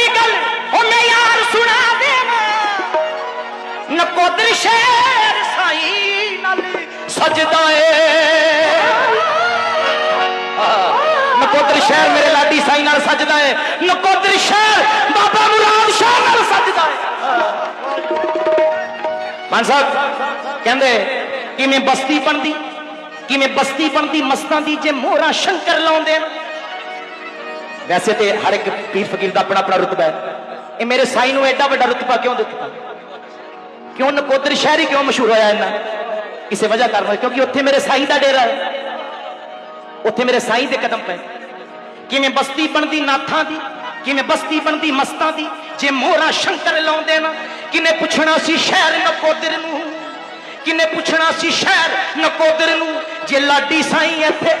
ਕੱਲੀ ਗੱਲ ਉਹ ਮੈਂ ਯਾਰ ਸੁਣਾ ਦੇਵਾਂ ਨਕੋਦਰ ਸ਼ਹਿਰ ਸਾਈ ਨਾਲ ਸਜਦਾ ਏ। ਨਕੋਦਰ ਸ਼ਹਿਰ ਮੇਰੇ ਲਾਡੀ ਸਾਈ ਨਾਲ ਸਜਦਾ ਏ। ਨਕੋਦਰ ਸ਼ਹਿਰ ਬਾਬਾ ਮੁਰਾਦ ਸ਼ਾਹ ਨਾਲ ਸਜਦਾ ਏ। ਮਾਨ ਸਾਹਿਬ, ਕਹਿੰਦੇ, ਕਿਵੇਂ ਬਸਤੀ ਬਣਦੀ, ਕਿਵੇਂ ਬਸਤੀ ਬਣਦੀ ਮਸਤਾਂ ਦੀ ਜੇ ਮੋਹਰਾ ਸ਼ੰਕਰ ਲਾਉਂਦੇ ਨੇ वैसे तो हर एक पीर फकीर का अपना अपना रुतबा है। मेरे साई में एडा वा रुतबा क्यों दिता क्यों नकोदर शहर ही क्यों मशहूर होया इना किसी वजह कारण क्योंकि उत्थे मेरे साई का डेरा है। उत्थे मेरे साई के कदम पे किमें बस्ती बनती नाथा की किमें बस्ती बनती मस्ता की जे मोहरा शंकर ला देना किने पुछना सी शहर नकोदर किने पुछना सी शहर नकोदर जे लाडी साई इतने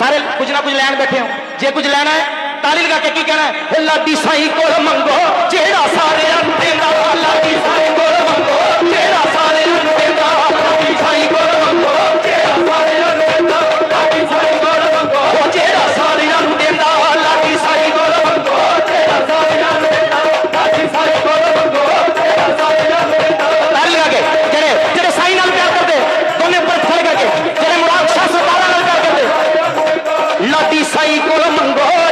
सारे कुछ ना कुछ लैन बैठे हो। जे कुछ लैना है ताली लगा के की कहना है लाडी साई को मंगो, जे জাতি সাইকোল মঙ্গল